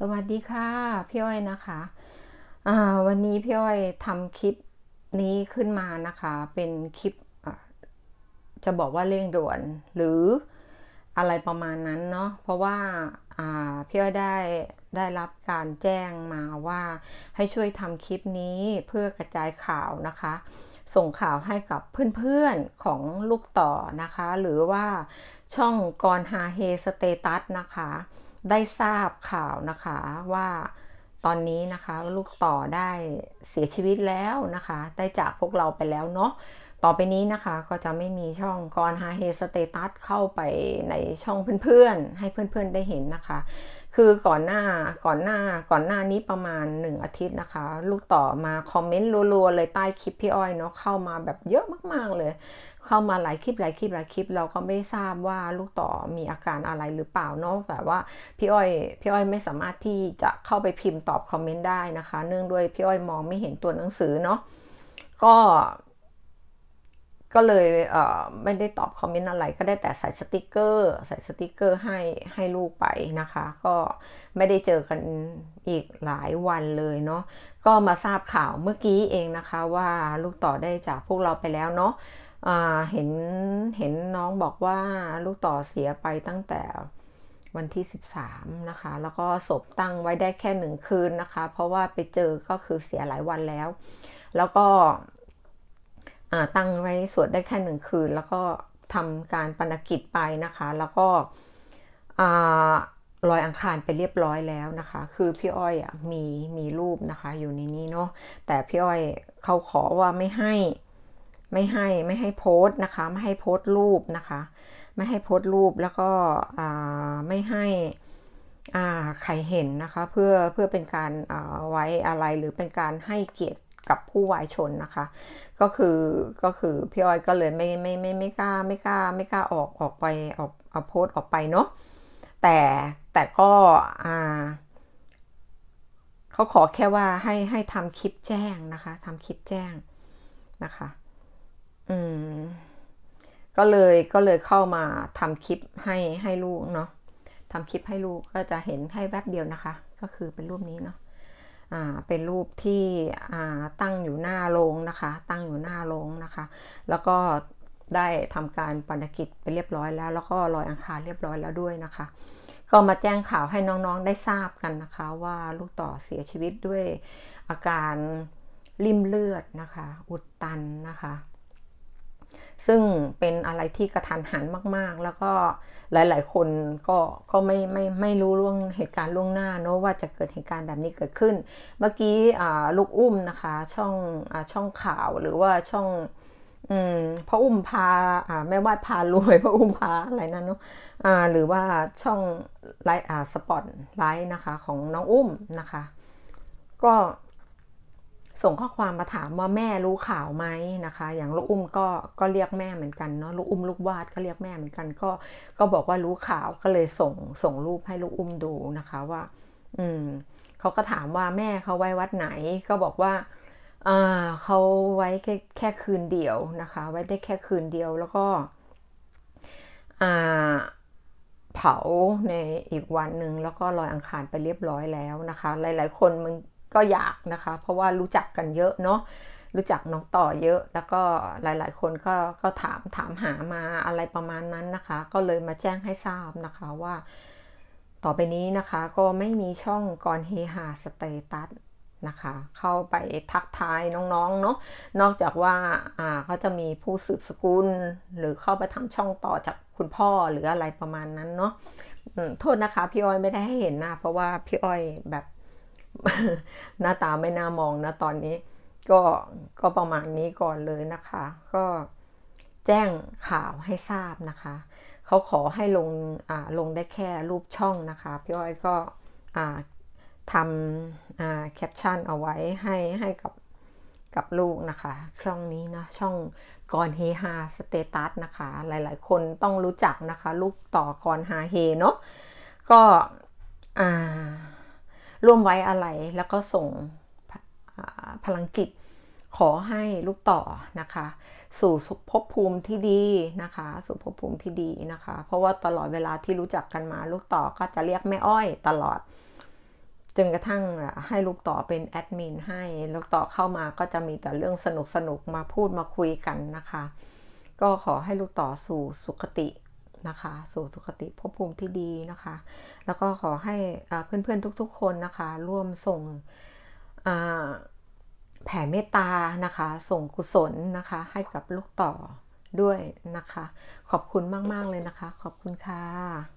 สวัสดีค่ะพี่อ้อยนะคะวันนี้พี่อ้อยทำคลิปนี้ขึ้นมานะคะ เป็นคลิปจะบอกว่าเร่งด่วนหรืออะไรประมาณนั้นเนาะเพราะว่าอ่าพี่อ้อยได้ได้รับการแจ้งมาว่าให้ช่วยทำคลิปนี้เพื่อกระจายข่าวนะคะ ส่งข่าวให้กับเพื่อนๆของลูกต่อนะคะ หรือว่าช่องกรฮาเฮสเตตัสนะคะ ได้ทราบข่าวนะคะว่าตอนนี้นะคะลูกต่อได้เสียชีวิตแล้วนะคะ ได้จากพวกเราไปแล้วเนาะ ต่อไปนี้นะคะก็จะไม่มีช่องกรฮาเฮสเตตัสเข้าไปในช่องเพื่อนๆ ให้เพื่อนๆได้เห็นนะคะ คือก่อนหน้าก่อนหน้าก่อนหน้านี้ประมาณ 1 อาทิตย์นะคะ ลูกต่อมาคอมเมนต์รัวๆเลยใต้คลิปพี่อ้อยเนาะเข้ามาแบบเยอะมากๆเลย เข้ามาหลายคลิปหลายคลิปหลายคลิปเราก็ไม่ทราบว่าลูกต่อมีอาการอะไรหรือเปล่าเนาะแบบว่าพี่อ้อยพี่อ้อยไม่สามารถที่จะเข้าไปพิมพ์ตอบคอมเมนต์ได้นะคะ เนื่องด้วยพี่อ้อยมองไม่เห็นตัวหนังสือเนาะก็ ก็เลยเไม่ได้ตอบคอมเมนต์อะไร ก็ได้แต่ใส่สติกเกอร์ ใส่สติกเกอร์ให้ให้ลูกไปนะคะ ก็ไม่ได้เจอกันอีกหลายวันเลยเนาะก็มาทราบข่าวเมื่อกี้เองนะคะว่าลูกต่อได้จากพวกเราไปแล้วเนาะเห็นเห็นน้องบอกว่าลูกต่อเสียไปตั้งแต่วันที่ 13 นะคะ แล้วก็ศพตั้งไว้ได้แค่หนึ่งคืนนะคะ เพราะว่าไปเจอก็คือเสียหลายวันแล้ว แล้วก็ ตั้งไว้สวดได้แค่หนึ่งคืน แล้วก็ทำการปนกิจไปนะคะ แล้วก็ลอยอังคารไปเรียบร้อยแล้วนะคะ คือพี่อ้อยอมีมีรูปนะคะอยู่ในนี้เนาะแต่พี่อ้อยเขาขอว่าไม่ให้ไม่ให้ไม่ให้โพสต์นะคะ ไม่ให้โพสต์รูปนะคะ ไม่ให้โพสต์รูปแล้วก็ไม่ให้ใครเห็นนะคะ เพื่อเพื่อเป็นการไว้อะไรหรือเป็นการให้เกียรติ กับผู้วายชนนะคะ ก็คือก็คือพี่อ้อยก็เลยไม่ไม่ไม่ไม่กล้าไม่กล้าไม่กล้าออกออกไปออกเอาโพสต์ออกไปเนาะแต่แต่ก็อ่าเขาขอแค่ว่าให้ให้ทำคลิปแจ้งนะคะทำคลิปแจ้งนะคะ อืมก็เลยก็เลยเข้ามาทำคลิปให้ให้ลูกเนาะทำคลิปให้ลูกก็จะเห็นให้แวบเดียวนะคะ ก็คือเป็นรูปนี้เนาะ เป็นรูปที่ตั้งอยู่หน้าโรงนะคะ ตั้งอยู่หน้าโรงนะคะ แล้วก็ได้ทำการปนกิจไปเรียบร้อยแล้ว แล้วก็ลอยอังคารเรียบร้อยแล้วด้วยนะคะ ก็มาแจ้งข่าวให้น้องๆได้ทราบกันนะคะ ว่าลูกต่อเสียชีวิตด้วยอาการริ่มเลือดนะคะ อุดตันนะคะ ซึ่งเป็นอะไรที่กระทันหันมากๆ แล้วก็หลาย ๆ คนก็ก็ไม่ไม่ไม่รู้ล่วงเหตุการณ์ล่วงหน้าเนอะว่าจะเกิดเหตุการณ์แบบนี้เกิดขึ้น เมื่อกี้ลูกอุ้มนะคะช่องอช่องข่าวหรือว่าช่องอืมพระอุ้มพาอ่าแม่วาดพารวยพระอุ้มพาอะไรนั่นเนาะอ่าหรือว่าช่องไลท์อ่าสปอตไลท์นะคะของน้องอุ้มนะคะ ก็ ส่งข้อความมาถามว่าแม่รู้ข่าวไหมนะคะ อย่างลูกอุ้มก็ก็เรียกแม่เหมือนกันเนาะลูกอุ้มลูกวาดก็เรียกแม่เหมือนกัน ก็ก็บอกว่ารู้ข่าวก็เลยส่งส่งรูปให้ลูกอุ้มดูนะคะว่า อืมเขาก็ถามว่าแม่เขาไว้วัดไหน ก็บอกว่าอ่าเขาไว้แค่แค่คืนเดียวนะคะ ไว้ได้แค่คืนเดียวแล้วก็อ่าเผาในอีกวันหนึ่งแล้วก็ลอยอังคารไปเรียบร้อยแล้วนะคะ หลาย ๆ คนมึง ก็อยากนะคะ เพราะว่ารู้จักกันเยอะเนาะรู้จักน้องต่อเยอะแล้วก็หลาย ๆ คนก็ก็ถามถามหามาอะไรประมาณนั้นนะคะ ก็เลยมาแจ้งให้ทราบนะคะว่า ต่อไปนี้นะคะก็ไม่มีช่องกรเฮฮาสเตตัสนะคะเข้าไปทักทายน้องๆเนาะนอกจากว่าอ่าเขาจะมีผู้สืบสกุล หรือเข้าไปทำช่องต่อจากคุณพ่อหรืออะไรประมาณนั้นเนาะโทษนะคะพี่อ้อยไม่ได้ให้เห็นหน้าเพราะว่าพี่อ้อยแบบ หน้าตาไม่น่ามองนะตอนนี้ ก็ก็ประมาณนี้ก่อนเลยนะคะ ก็แจ้งข่าวให้ทราบนะคะเขาขอให้ลงอ่าลงได้แค่รูปช่องนะคะ พี่อ้อยก็อ่าทำอ่าแคปชั่นเอาไว้ให้ให้กับกับลูกนะคะ ช่องนี้นะช่องกรเฮฮาสเตตัสนะคะ หลายๆ คนต้องรู้จักนะคะ ลูกต่อกรฮาเฮเนาะก็อ่า ร่วมไว้อะไร แล้วก็ส่งพลังจิตขอให้ลูกต่อนะคะ สู่ภพภูมิที่ดีนะคะ สู่ภพภูมิที่ดีนะคะ เพราะว่าตลอดเวลาที่รู้จักกันมาลูกต่อก็จะเรียกแม่อ้อยตลอดจนกระทั่งให้ลูกต่อเป็นแอดมินให้ลูกต่อเข้ามาก็จะมีแต่เรื่องสนุกสนุกๆมาพูดมาคุยกันนะคะ ก็ขอให้ลูกต่อสู่สุคติ นะคะ สู่สุคติภพภูมิที่ดีนะคะ แล้วก็ขอให้เพื่อนๆทุกๆ คนนะคะ ร่วมส่งแผ่เมตตานะคะ ส่งกุศลนะคะ ให้กับลูกต่อด้วยนะคะ ขอบคุณมาก ๆ เลยนะคะ ขอบคุณค่ะ